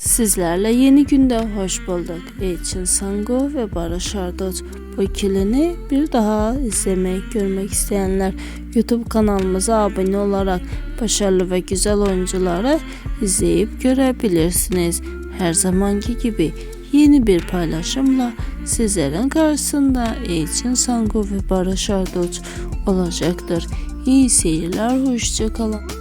Sizlerle yeni günde hoş bulduk. Elçin Sango ve Barış Arduç. Bu ikilini bir daha izlemek, görmek isteyenler YouTube kanalımıza abone olarak başarılı ve güzel oyuncuları izleyip görebilirsiniz. Her zamanki gibi yeni bir paylaşımla sizlerin karşısında Elçin Sango ve Barış Arduç olacaktır. İyi seyirler, hoşçakalın.